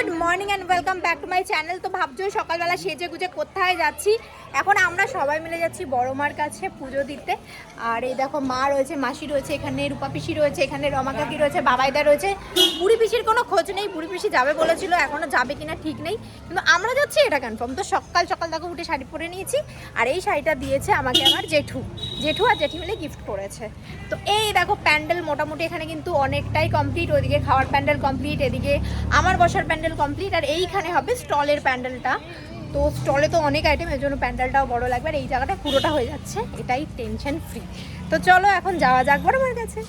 Good morning and welcome back to my channel তো ভাবছ সকালবেলা সেজে গুজে কোথায় যাচ্ছি? এখন আমরা সবাই মিলে যাচ্ছি বড় মার কাছে পুজো দিতে। আর এই দেখো মা রয়েছে, মাসি রয়েছে, এখানে রূপা পিসি রয়েছে, এখানে রমা কাকি রয়েছে, বাবাইদা রয়েছে। বুড়ি পিসির কোনো খোঁজ নেই, বুড়ি পিসি যাবে বলেছিল, এখনও যাবে কিনা ঠিক নেই। কিন্তু আমরা যাচ্ছি, এটা কনফার্ম তো সকাল সকাল দেখো উঠে শাড়ি পরে নিয়েছি, আর এই শাড়িটা দিয়েছে আমাকে আমার জেঠু। জেঠু আর জেঠি মিলে গিফট করেছে। তো এই দেখো প্যান্ডেল মোটামুটি এখানে কিন্তু অনেকটাই কমপ্লিট ওইদিকে খাওয়ার প্যান্ডেল কমপ্লিট এদিকে আমার বসার প্যান্ডেল কমপ্লিট আর এইখানে হবে স্টলের প্যান্ডেলটা। তো স্টলে তো অনেক আইটেম এর জন্য প্যান্ডেলটাও বড় লাগবে আর এই জায়গাটা পুরোটা হয়ে যাচ্ছে। এটাই টেনশন ফ্রি তো চলো এখন যাওয়া যাক বড় আমার কাছে।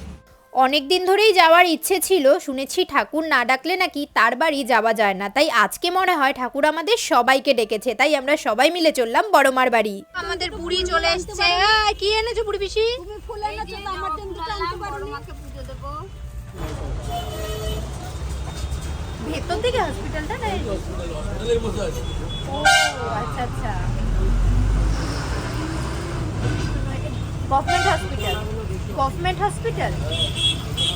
অনেক দিন ধরেই যাওয়ার ইচ্ছে ছিল শুনেছি ঠাকুর না ডাকলে নাকি তার বাড়ি যাওয়া যায় না। তাই আজকে মনে হয় ঠাকুর আমাদের সবাইকে ডেকেছে তাই আমরা সবাই মিলে চললাম বড়মার বাড়ি। আমাদের বুড়ি চলে এসছে। কি এনেছো বুড়ি পিসি? ভেতর থেকে হসপিটালটা আচ্ছা আচ্ছা। গভর্নমেন্ট হসপিটাল গভর্নমেন্ট হসপিটাল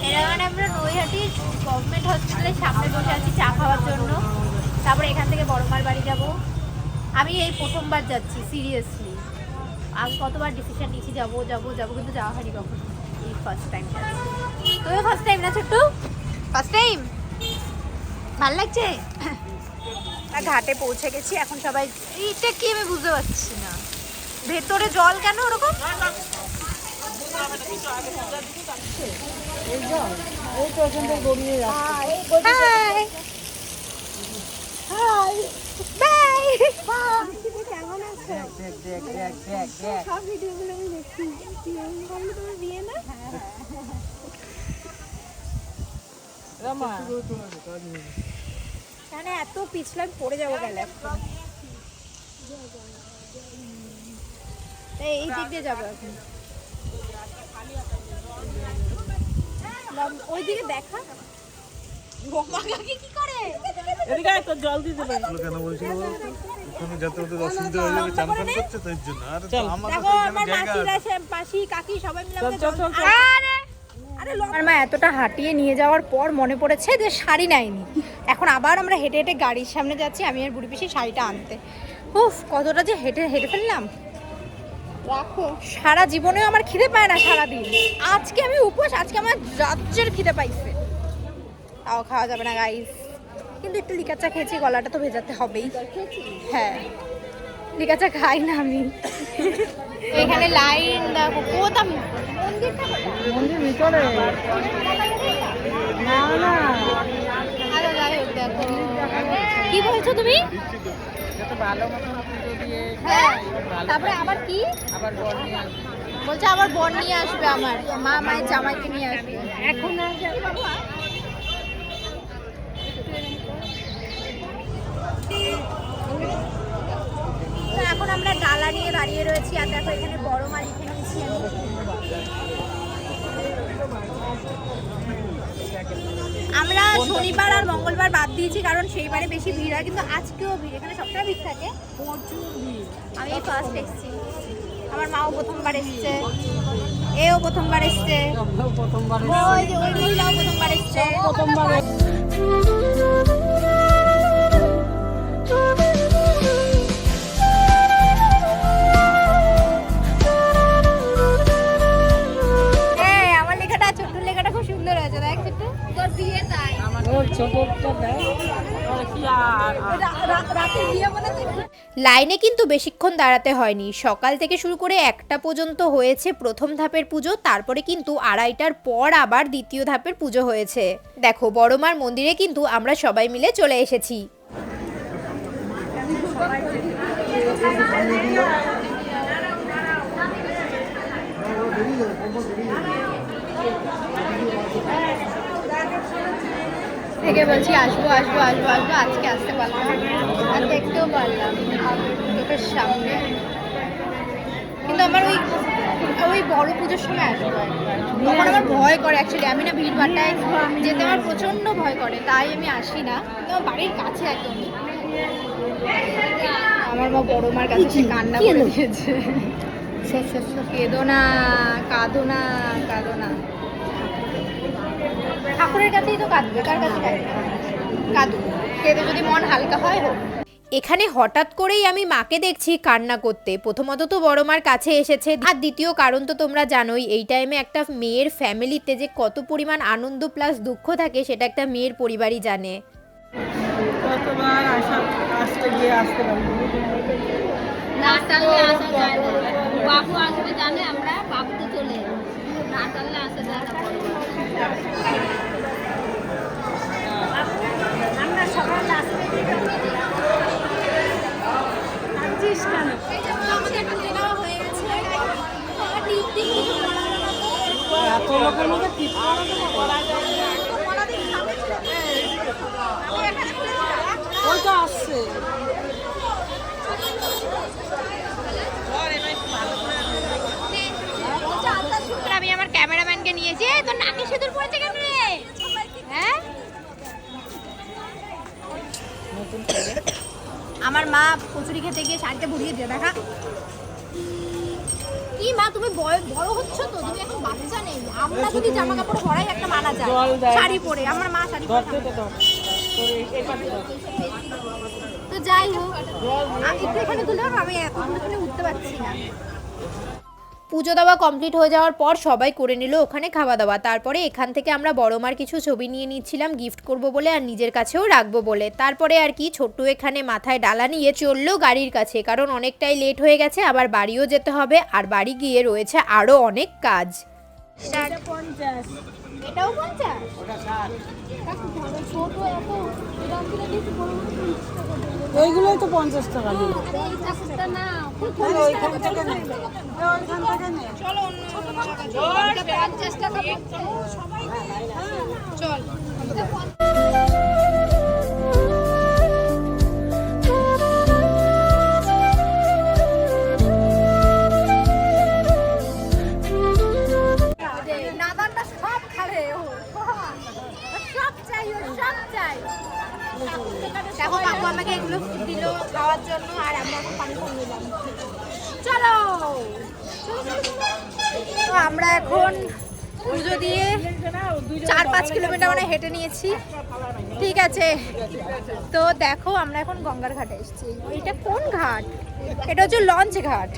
এরা মানে আমরা নৈহাটির গভর্নমেন্ট হসপিটালের সামনে বসে আছি চা খাওয়ার জন্য। তারপরে এখান থেকে বড়মার বাড়ি যাব। আমি এই প্রথমবার যাচ্ছি সিরিয়াসলি আমি কতবার ডিসিশন নিয়েছি, যাব যাব যাব, কিন্তু যাওয়া হয়নি কখনো। এই ফার্স্ট টাইম তুমিও ফার্স্ট টাইম না ছোট্টু? ফার্স্ট টাইম ভালো লাগছে? ঘাটে পৌঁছে গেছি, এখন সবাই এইটা কি আমি বুঝতে পারছি না। ভেতরে জল কেন ওরকম? হাই বাই কেমন আছো সব ভিডিওগুলো আমি দেখছি কি এমন করলে তুমি বিয়ে না মানে এত পিছলাম পড়ে যাব গেলে এই দিক দিয়ে যাব এখন দেখা কেন বলছিল ওখানে যাতে ওদের অসুবিধা হয়ে যাবে চান করছে জন্য। আর আমাদের এখানে কাকি সবাই মিলে আমাকে জল- আরে আরে আমার মা এতটা হাঁটিয়ে নিয়ে যাওয়ার পর মনে পড়েছে যে শাড়ি নেয়নি। এখন আবার আমরা হেঁটে হেঁটে গাড়ির সামনে যাচ্ছি আমি আর বুড়ি পিসি শাড়িটা আনতে। উফ কতটা যে হেঁটে হেঁটে ফেললাম। রাখো। সারা জীবনেও আমার খিদে পায় না সারাদিন। আজকে আমি উপোস আজকে আমার রাজ্যের খিদে পাইছে। তাও খাওয়া যাবে না গাইস কিন্তু একটু লিকার চা খেয়েছি গলাটা তো ভেজাতে হবেই। হ্যাঁ। লিকার চা খাই না আমি। এখানে লাইন দেখো মন্দিরটা মন্দির ভিতরে। না না। আরে যাই হোক দেখো। কি বলছো তুমি? হ্যাঁ তারপরে আবার কি? বলছে আবার বর নিয়ে আসবে আমার। মা মায়ের জামাইকে নিয়ে আসবে। এখন আর যাবে বাবা তো এখন আমরা ডালা নিয়ে দাঁড়িয়ে রয়েছি আর দেখো এখানে বড় মা লিখে নিয়েছি আমরা শনিবার আর মঙ্গলবার বাদ দিয়েছি কারণ সেইবারে বেশি ভিড় হয় কিন্তু আজকেও ভিড়। এখানে সবটাই ভিড় থাকে। আমি ফার্স্ট এসেছি। আমার মাও প্রথমবার এসছে। এও প্রথমবার এসছে। প্রথমবার মহিলাও প্রথমবার এসছে। লাইনে কিন্তু বেশিক্ষণ দাঁড়াতে হয়নি। সকাল থেকে শুরু করে একটা পর্যন্ত হয়েছে প্রথম ধাপের পুজো, তারপরে কিন্তু আড়াইটার পর আবার দ্বিতীয় ধাপের পুজো হয়েছে। দেখো, বড়মার মন্দিরে কিন্তু আমরা সবাই মিলে চলে এসেছি। থেকে বলছি আসব আসব আসব আসব আজকে আসতে পারলাম আর দেখতেও পারলাম চোখের সামনে। কিন্তু আমার ওই ওই বড় পুজোর সময় আসব তখন আমার ভয় করে অ্যাকচুয়ালি আমি না ভিড় ভাট্টায় যেতে আমার প্রচণ্ড ভয় করে তাই আমি আসি না। কিন্তু আমার বাড়ির কাছে একদম। আমার মা বড় মার কাছে সে কান্না করে দিয়েছে। কেঁদো না কাঁদো না কাঁদো না। ঠাকুরের কাছেই তো কাঁদবে কার কাছে কাঁদবে? কাদু যদি মন হালকা হয় হোক। এখানে হঠাৎ করেই আমি মাকে দেখছি কান্না করতে। প্রথমত তো বড় মার কাছে এসেছে। আর দ্বিতীয় কারণ তো তোমরা জানোই এই টাইমে একটা মেয়ের ফ্যামিলিতে যে কত পরিমাণ আনন্দ প্লাস দুঃখ থাকে সেটা একটা মেয়ের পরিবারই জানে। বাবু আসবে আমরা বাবু তো চলে না আসা যায় না। এত লোকের মধ্যে ওই তো আসছে ক্যামেরাম্যানকে নিয়েছি? তোর নাকে সিঁদুর পড়েছে কেন রে? হ্যাঁ? আমার মা কচুরি খেতে গিয়ে শাড়িটা বুড়িয়ে দিয়ে দেখা। কি মা তুমি বড় হচ্ছ তো তুমি এখন বাচ্চা নেই। আমরা যদি জামা কাপড় পরাই একটা মানা যায়। শাড়ি পরে আমার মা শাড়ি পরে তো। যাই হোক আমি একটু এখানে তুলে আমি এত দূর উঠতে পারছি না। পুজো দেওয়া কমপ্লিট হয়ে যাওয়ার পর সবাই করে নিল ওখানে খাওয়া দাওয়া। তারপরে এখান থেকে আমরা বড় মার কিছু ছবি নিয়ে নিচ্ছিলাম গিফট করব বলে আর নিজের কাছেও রাখব বলে। তারপরে আর কি ছোট্ট এখানে মাথায় ডালা নিয়ে চলল গাড়ির কাছে কারণ অনেকটাই লেট হয়ে গেছে আবার বাড়িও যেতে হবে আর বাড়ি গিয়ে রয়েছে আরও অনেক কাজ। এটাও পঞ্চাশ? ওইগুলোই তো পঞ্চাশ টাকা দিল এই ঠাকুরটা না। ওইখান থেকে নে। ওইখান থেকে নে পঞ্চাশ টাকা চল। দেখো কাকু আমাকে এগুলো দিল খাওয়ার জন্য আর আমরা পানি চলো। আমরা এখন পুজো দিয়ে চার পাঁচ কিলোমিটার মানে হেঁটে নিয়েছি। ঠিক আছে। তো দেখো আমরা এখন গঙ্গার ঘাটে এসেছি। এটা কোন ঘাট? এটা হচ্ছে লঞ্চ ঘাট।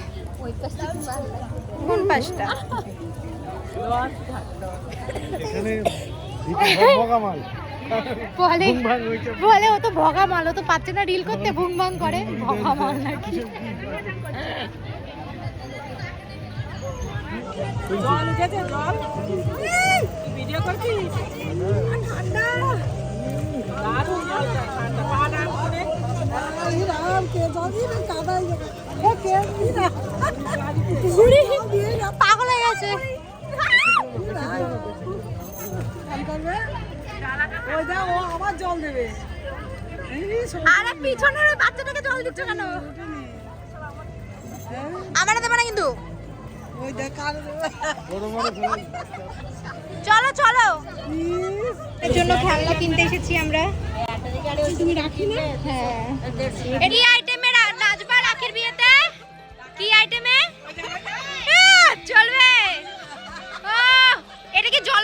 কোন পাশটা? বলে বলে ও তো ভগা মাল ও তো পাচ্ছে না রিল করতে ভুং ভাং করে। ভগা মাল নাকি? জল উঠেছে জল। ভিডিও করছিস? দারুণ জলটা ঠান্ডা পা ডান করে পাগল হয়ে গেছে। ও আবার জল দেবে। আরে পিছনের বাচ্চাটাকে জল দিচ্ছ কেন? আমার দেবে না কিন্তু। ওই দেখ কার বড় বড় সবাই চলো। চলো এর জন্য খেলনা কিনতে এসেছি আমরা। তুমি রাখি না? হ্যাঁ। এটি আইটেমে নাচবা রাখির বিয়েতে? কি আইটেমে? চলবে। ও এটা কি জল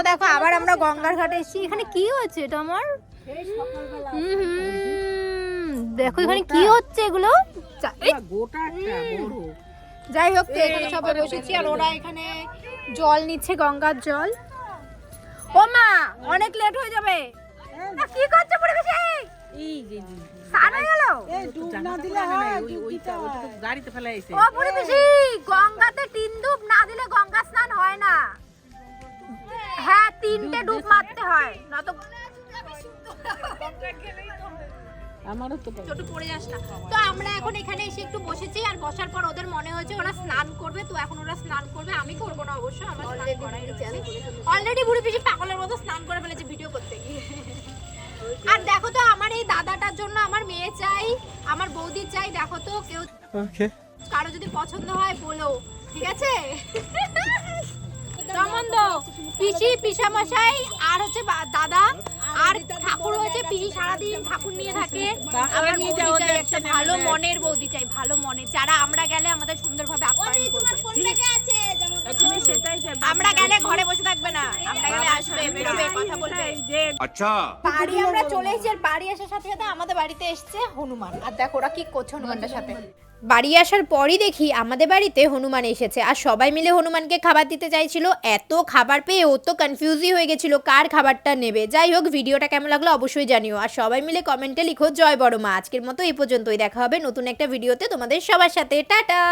তো দেখো আবার আমরা গঙ্গার ঘাটে এসেছি। এখানে কি হচ্ছে এটা আমার? দেখো এখানে কি হচ্ছে এগুলো? যাই হোক তো এখানে সবাই বসেছি আর ওরা এখানে জল নিচ্ছে গঙ্গার জল। ও মা অনেক লেট হয়ে যাবে। কি করছে হয়ে গেল? এই ডুব না দিলে ওই ওইটা ওইটা তো গাড়িতে ফেলে এসে ও পরিবেশি গঙ্গাতে তিন ডুব না দিলে গঙ্গা স্নান হয় না। হ্যাঁ তিনটে ডুব মারতে হয় নয়তো আমারও তো ছোট পড়ে যাস না। তো আমরা এখন এখানে এসে একটু বসেছি আর বসার পর ওদের মনে হয়েছে ওরা স্নান করবে তো এখন ওরা স্নান করবে আমি করব না অবশ্য আমার অলরেডি বুড়ি পিসি পাগলের মতো স্নান করে ফেলেছে ভিডিও করতে গিয়ে। আর দেখো তো আমার এই দাদাটার জন্য আমার মেয়ে চাই আমার বৌদি চাই দেখো তো কেউ কারও যদি পছন্দ হয় বলো ঠিক আছে? সম্বন্ধ পিসি পিসামশাই আর হচ্ছে দাদা আর ঠাকুর হচ্ছে পিসি সারাদিন ঠাকুর নিয়ে থাকে। আমার বৌদি চাই একটা ভালো মনের বৌদি চাই ভালো মনের। যারা আমরা গেলে আমাদের সুন্দরভাবে আপ্যায়ন করবে। আমরা গেলে ঘরে বসে থাকবে না। আমরা গেলে আসবে বেরোবে কথা বলবে। আচ্ছা। বাড়ি আমরা চলে এসেছি আর বাড়ি আসার সাথে সাথে আমাদের বাড়িতে এসছে হনুমান। আর দেখো ওরা কি করছে হনুমানটার সাথে। বাড়ি আসার পরই দেখি আমাদের বাড়িতে হনুমান এসেছে। আর সবাই মিলে হনুমানকে খাবার দিতে চাইছিল। এত খাবার পেয়ে ও তো কনফিউজই হয়ে গেছিল কার খাবারটা নেবে। যাই হোক ভিডিওটা কেমন লাগল অবশ্যই জানিও। আর সবাই মিলে কমেন্টে লিখো জয় বড় মা। আজকের মতো এই পর্যন্তই। দেখা হবে নতুন একটা ভিডিওতে তোমাদের সবার সাথে। টাটা!